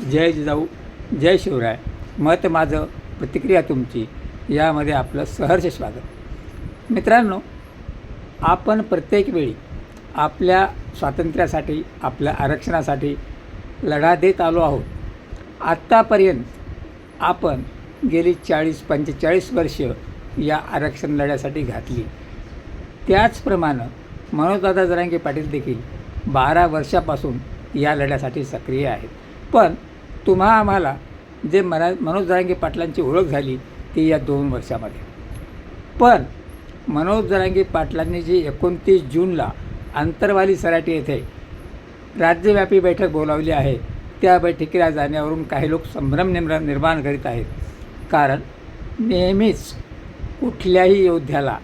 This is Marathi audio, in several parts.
जय जिजाऊ जय शिवराय. मत माझं प्रतिक्रिया तुमची. यामध्ये आपलं सहर्ष स्वागत. मित्रांनो आपण प्रत्येक वेळी आपल्या स्वातंत्र्यासाठी आपल्या आरक्षणासाठी लढा देत आलो आहोत. आत्तापर्यंत आपण गेली चाळीस पंचेचाळीस वर्ष या आरक्षण लढ्यासाठी घातली. त्याचप्रमाणे मनोजदादा जरांगे पाटील देखील बारा वर्षापासून या लढ्यासाठी सक्रिय आहेत. पण तुम्हा आम्हाला जे मरा मनोज जरांगे पाटलांची ओळख झाली ती या दोन वर्षामध्ये. पण मनोज जरांगे पाटलांनी जी एकोणतीस जूनला आंतरवाली सराटी येथे राज्यव्यापी बैठक बोलावली आहे त्या बैठकीला जाण्यावरून काही लोक संभ्रम निम्र निर्माण करीत आहेत. कारण नेहमीच कुठल्याही योद्ध्याला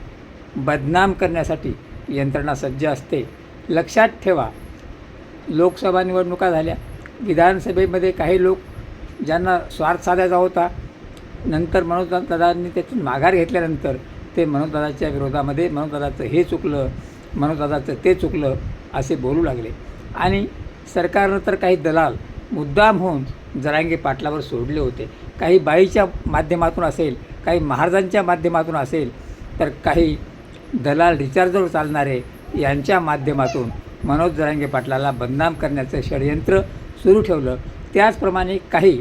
बदनाम करण्यासाठी यंत्रणा सज्ज असते. लक्षात ठेवा लोकसभा निवडणुका झाल्या. विधानसभेमध्ये काही लोक ज्यांना स्वार्थ साधायचा होता नंतर मनोजदादांनी त्यातून माघार घेतल्यानंतर ते मनोजदादाच्या विरोधामध्ये मनोजदादाचं हे चुकलं मनोजदादाचं ते चुकलं असे बोलू लागले. आणि सरकारनं तर काही दलाल मुद्दाम होऊन जरांगे पाटलावर सोडले होते. काही बाईच्या माध्यमातून असेल काही महाराजांच्या माध्यमातून असेल तर काही दलाल रिचार्जवर चालणारे यांच्या माध्यमातून मनोज जरांगे पाटलाला बदनाम करण्याचं षडयंत्र सुरू ठेवलं. त्याचप्रमाणे काही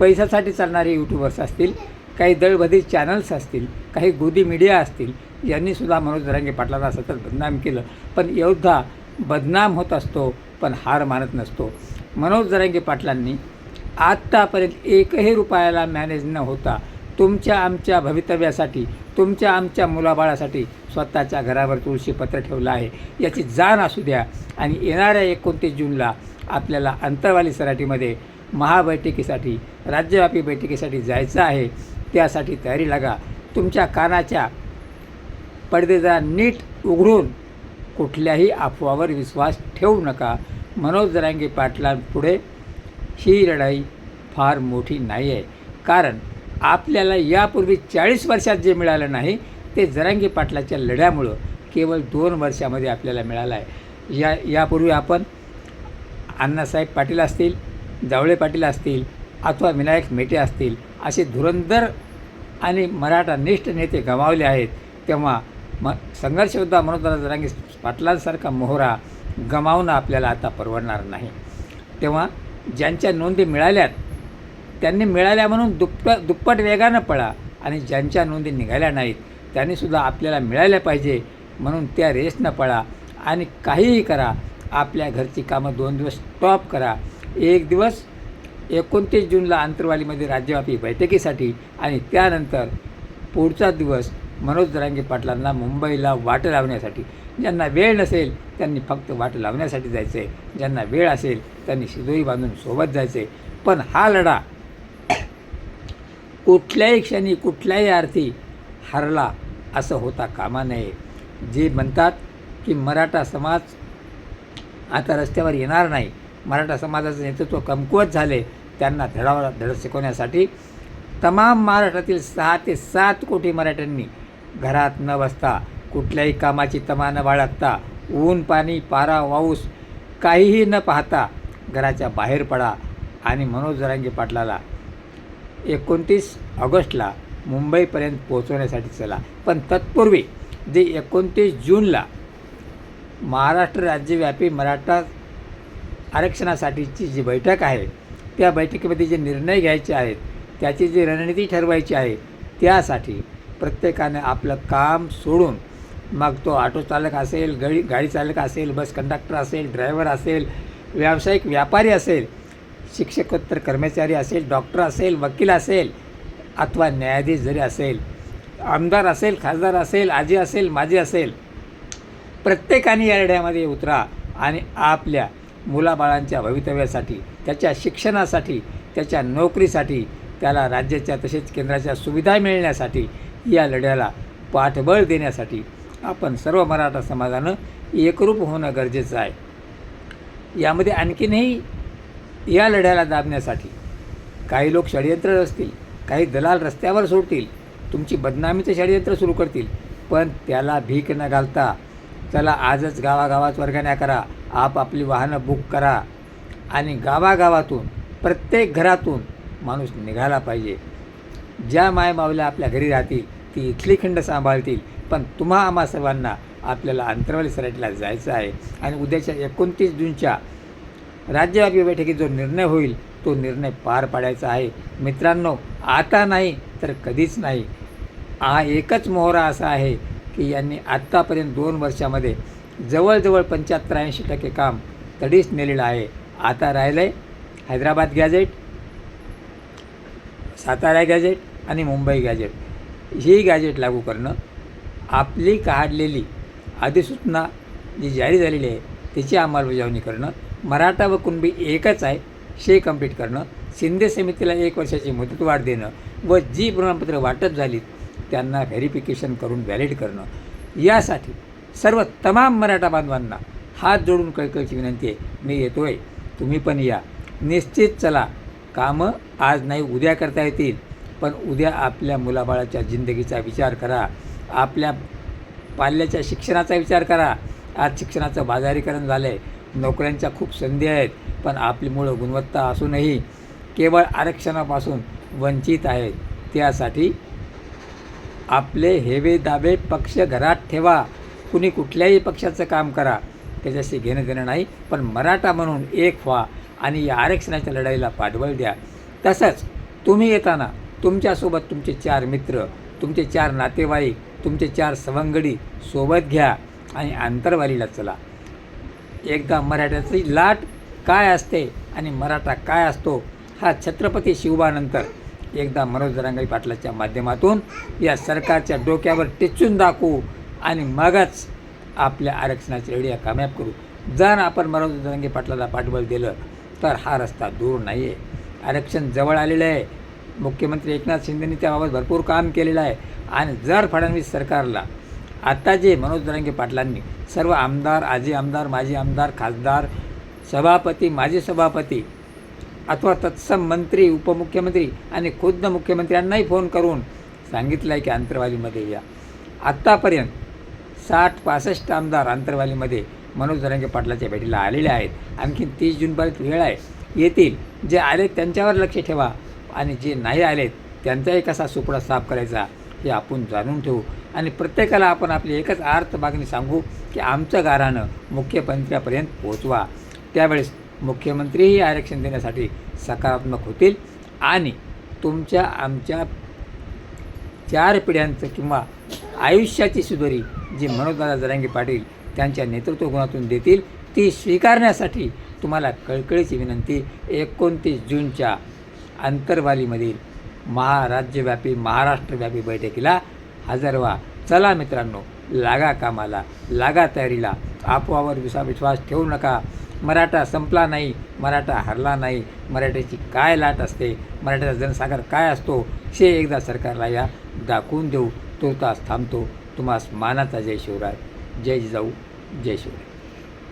पैशासाठी चालणारे यूट्यूबर्स असतील काही दळभदी चॅनल्स असतील काही गोदी मीडिया असतील यांनीसुद्धा मनोज जरांगे पाटलांना सतत बदनाम केलं. पण योद्धा बदनाम होत असतो पण हार मानत नसतो. मनोज जरांगे पाटलांनी आत्तापर्यंत एकही रुपयाला मॅनेज न होता तुमच्या आमच्या भवितव्यासाठी तुमच्या आमच्या मुलाबाळासाठी स्वतःच्या घरावर तुळशीपत्र ठेवलं आहे. याची जाण असू द्या. आणि येणाऱ्या एकोणतीस जूनला आपल्याला अंतरवाली सराटीमध्ये महाबैठकीसाठी राज्यव्यापी बैठकीसाठी जायचं आहे. त्यासाठी तयारी लागा. तुमच्या कानाच्या पडदेदा नीट उघडून कुठल्याही अफवावर विश्वास ठेवू नका. मनोज जरांगे पाटलांपुढे ही लढाई फार मोठी नाही आहे कारण आपल्याला यापूर्वी चाळीस वर्षात जे मिळालं नाही ते जरांगी पाटलाच्या लढ्यामुळं केवळ दोन वर्षामध्ये आपल्याला मिळालं आहे. या यापूर्वी आपण अण्णासाहेब पाटील असतील जावळे पाटील असतील अथवा विनायक मेटे असतील असे धुरंधर आणि मराठा निष्ठ नेते गमावले आहेत तेव्हा म संघर्षयोद्धा मनोदरा जरांगी पाटलांसारखा मोहरा गमावणं आपल्याला आता परवडणार नाही. तेव्हा ज्यांच्या नोंदी मिळाल्यात त्यांनी मिळाल्या म्हणून दुप्प दुप्पट वेगानं पळा. आणि ज्यांच्या नोंदी निघाल्या नाहीत त्यांनीसुद्धा आपल्याला मिळाल्या पाहिजे म्हणून त्या रेसनं पळा. आणि काहीही करा. आपल्या घरची कामं दोन दिवस स्टॉप करा. एक दिवस एकोणतीस जूनला आंतरवालीमध्ये राज्यव्यापी बैठकीसाठी आणि त्यानंतर पुढचा दिवस मनोज दरांगे पाटलांना मुंबईला वाट लावण्यासाठी. ज्यांना वेळ नसेल त्यांनी फक्त वाट लावण्यासाठी जायचं आहे ज्यांना वेळ असेल त्यांनी शिदोई बांधून सोबत जायचं आहे पण हा लढा कुठल्याही क्षणी कुठल्याही अर्थी हरला असं होता कामा नये. जे म्हणतात की मराठा समाज आता रस्त्यावर येणार नाही मराठा समाजाचं नेतृत्व कमकुवत झाले त्यांना धडावा धड शिकवण्यासाठी तमाम महाराष्ट्रातील सहा ते सात कोटी मराठ्यांनी घरात न बसता कुठल्याही कामाची तमा न बाळगता ऊन पाणी पारा वाऊस काहीही न पाहता घराच्या बाहेर पडा आणि मनोज रांगे पाटलाला एकोणतीस ऑगस्टला मुंबईपर्यंत पोहोचवण्यासाठी चला. पण तत्पूर्वी जे एकोणतीस जूनला महाराष्ट्र राज्यव्यापी मराठा आरक्षणासाठीची जी बैठक आहे त्या बैठकीमध्ये जे निर्णय घ्यायचे आहेत त्याची जी रणनीती ठरवायची आहे त्यासाठी प्रत्येकाने आपलं काम सोडून मग तो ऑटो चालक असेल गडी गाडी चालक असेल बस कंडक्टर असेल ड्रायव्हर असेल व्यावसायिक व्यापारी असेल शिक्षकोत्तर कर्मचारी असेल डॉक्टर असेल वकील असेल अथवा न्यायाधीश जरी असेल आमदार असेल खासदार असेल आजी असेल माजी असेल प्रत्येकाने या लढ्यामध्ये उतरा आणि आपल्या मुलाबाळांच्या भवितव्यासाठी त्याच्या शिक्षणासाठी त्याच्या नोकरीसाठी त्याला राज्याच्या तसेच केंद्राच्या सुविधा मिळण्यासाठी या लढ्याला पाठबळ देण्यासाठी आपण सर्व मराठा समाजानं एकरूप होणं गरजेचं आहे. यामध्ये आणखीनही या लढ्याला दाबण्यासाठी काही लोक षडयंत्र रचतील काही दलाल रस्त्यावर सोडतील तुमची बदनामीचं षडयंत्र सुरू करतील पण त्याला भीक न घालता चला आजच गावागावात वर्गण्या करा आपापली वाहनं बुक करा आणि गावागावातून प्रत्येक घरातून माणूस निघाला पाहिजे. ज्या मायमावल्या आपल्या घरी राहतील ती इथली खंड सांभाळतील पण तुम्हा आम्हा सर्वांना आपल्याला अंतरवाली सराटीला जायचं आहे आणि उद्याच्या एकोणतीस जूनच्या राज्यव्यापी बैठकीत जो निर्णय होईल तो निर्णय पार पाडायचा आहे. मित्रांनो आता नाही तर कधीच नाही. हा एकच मोहरा असा आहे की यांनी आत्तापर्यंत दोन वर्षामध्ये जवळजवळ पंच्याहत्तर ऐंशी टक्के काम तडीच नेलेलं आहे. आता राहिलं आहे हैदराबाद गॅजेट सातारा गॅजेट आणि मुंबई गॅजेट ही गॅजेट लागू करणं आपली काढलेली अधिसूचना जी जारी झालेली आहे त्याची अंमलबजावणी करणं मराठा व कुणबी एकच आहे शे कंप्लीट करणं. शिंदे समितीला एक वर्षाची मुदतवाढ देणं व जी प्रमाणपत्र वाटप झालीत त्यांना व्हेरिफिकेशन करून व्हॅलिड करणं. यासाठी सर्व तमाम मराठा बांधवांना हात जोडून कळकळची विनंती आहे. मी येतो आहे तुम्ही पण या. निश्चित चला. कामं आज नाही उद्या करता येतील. पण उद्या आपल्या मुलाबाळाच्या जिंदगीचा विचार करा. आपल्या पाल्याच्या शिक्षणाचा विचार करा. आज शिक्षणाचं बाजारीकरण झालं आहे नोकऱ्यांच्या खूप संधी आहेत पण आपली मूळ गुणवत्ता असूनही केवळ आरक्षणापासून वंचित आहेत त्यासाठी आपले हेवे दाबे पक्ष घरात ठेवा. कुणी कुठल्याही पक्षाचं काम करा त्याच्याशी घेणं देणं नाही पण मराठा म्हणून एक व्हा आणि या आरक्षणाच्या लढाईला पाठबळ द्या. तसंच तुम्ही येताना तुमच्यासोबत तुमचे चार मित्र तुमचे चार नातेवाईक तुमचे चार सवंगडी सोबत घ्या आणि आंतरवालीला चला. एकदा मराठ्याची लाट काय असते आणि मराठा काय असतो हा छत्रपती शिवबानंतर एकदा मनोज जरांगाई पाटलाच्या माध्यमातून या सरकारच्या डोक्यावर टिचून दाखवू आणि मगच आपल्या आरक्षणाची रेडिया कामयाब करू. जर आपण मनोज रंगी पाटलाला पाठबळ दिलं तर हा रस्ता दूर नाही आहे आरक्षण जवळ आलेलं आहे. मुख्यमंत्री एकनाथ शिंदेनी त्याबाबत भरपूर काम केलेलं आहे. आणि जर फडणवीस सरकारला आता जे मनोज जरांगे पाटलांनी सर्व आमदार आजी आमदार माजी आमदार खासदार सभापती माजी सभापती अथवा तत्सम मंत्री उपमुख्यमंत्री आणि खुद्द मुख्यमंत्र्यांनाही फोन करून सांगितलं आहे की अंतरवालीमध्ये या. आत्तापर्यंत साठ पासष्ट आमदार अंतरवालीमध्ये मनोज जरांगे पाटलाच्या भेटीला आलेले आहेत. आणखीन तीस जूनपर्यंत वेळ आहे. येतील. जे आले त्यांच्यावर लक्ष ठेवा. आणि जे नाही आलेत त्यांचाही कसा सुपडा साफ करायचा? हे आपण जाणून ठेवू. आणि प्रत्येकाला आपण आपली एकच आर्थ मागणी सांगू की आमचं गारानं मुख्यमंत्र्यापर्यंत पोहोचवा. त्यावेळेस मुख्यमंत्रीही आरक्षण देण्यासाठी सकारात्मक होतील आणि तुमच्या आमच्या चार पिढ्यांचं किंवा आयुष्याची सुधारी जी मनोजदादा जरांगे पाटील त्यांच्या नेतृत्व गुणातून देतील ती स्वीकारण्यासाठी तुम्हाला कळकळीची विनंती एकोणतीस जूनच्या अंतरवालीमधील महाराज्यव्यापी महाराष्ट्रव्यापी बैठकीला हजर व्हा. चला मित्रांनो लागा कामाला लागा तयारीला. आपोआवर विसा विश्वास ठेवू नका. मराठा संपला नाही मराठा हरला नाही. मराठ्याची काय लाट असते? मराठ्याचा जनसागर काय असतो? हे एकदा सरकारला या दाखवून देऊ. तो तास थांबतो. तुम्हास मानाचा जय शिवराय. जय जिजाऊ जय शिवराय.